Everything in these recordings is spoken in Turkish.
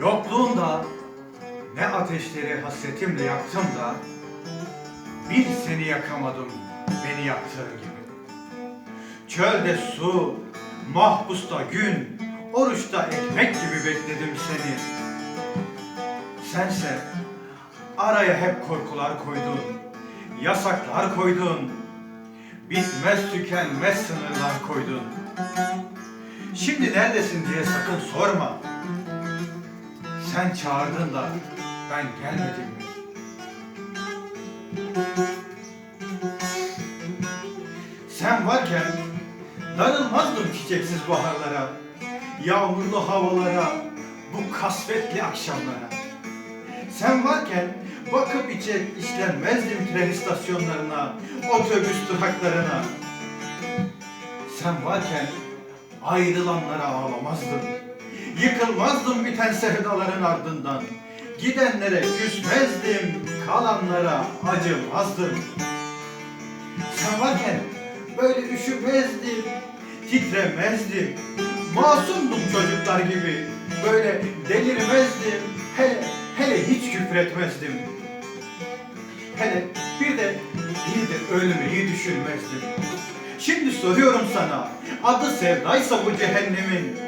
Yokluğunda ne ateşleri hasretimle yaktım da bir seni yakamadım beni yaktığın gibi. Çölde su, mahpusta gün, oruçta ekmek gibi bekledim seni. Sense araya hep korkular koydun, yasaklar koydun, bitmez tükenmez sınırlar koydun. Şimdi neredesin diye sakın sorma. Sen çağırdın da ben gelmedim mi? Sen varken darılmazdım çiçeksiz baharlara, yağmurlu havalara, bu kasvetli akşamlara. Sen varken bakıp içe işlenmezdim tren istasyonlarına, otobüs duraklarına. Sen varken ayrılanlara ağlamazdım. Yıkılmazdım biten sevdaların ardından. Gidenlere küsmezdim, kalanlara acımazdım. Sen varken böyle üşümezdim, titremezdim. Masumdum çocuklar gibi, böyle delirmezdim, hele, hele hiç küfretmezdim. Hele bir de, bir de ölmeyi düşünmezdim. Şimdi soruyorum sana, adı sevdaysa bu cehennemin,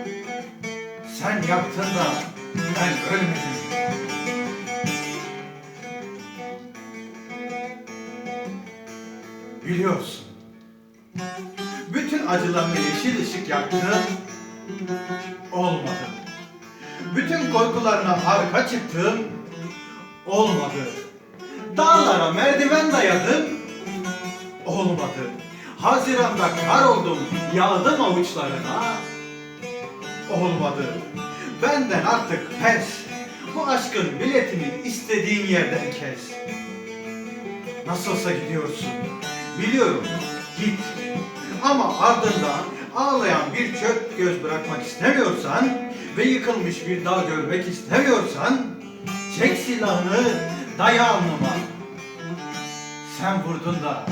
sen yaktın da ben ölmedim. Biliyorsun. Bütün acılarını yeşil ışık yaktın, olmadı. Bütün korkularına harika çıktın, olmadı. Dağlara merdiven dayadım, olmadı. Haziranda kar oldum, yağdım avuçlarına, Olmadı. Benden artık pes. Bu aşkın biletini istediğin yerden kes. Nasıl olsa gidiyorsun. Biliyorum. Git. Ama ardından ağlayan bir çöp göz bırakmak istemiyorsan ve yıkılmış bir dağ görmek istemiyorsan çek silahını daya alnıma. Sen vurdun da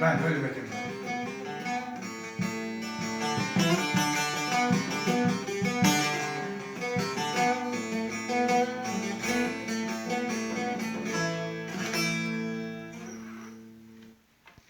ben ölmedim.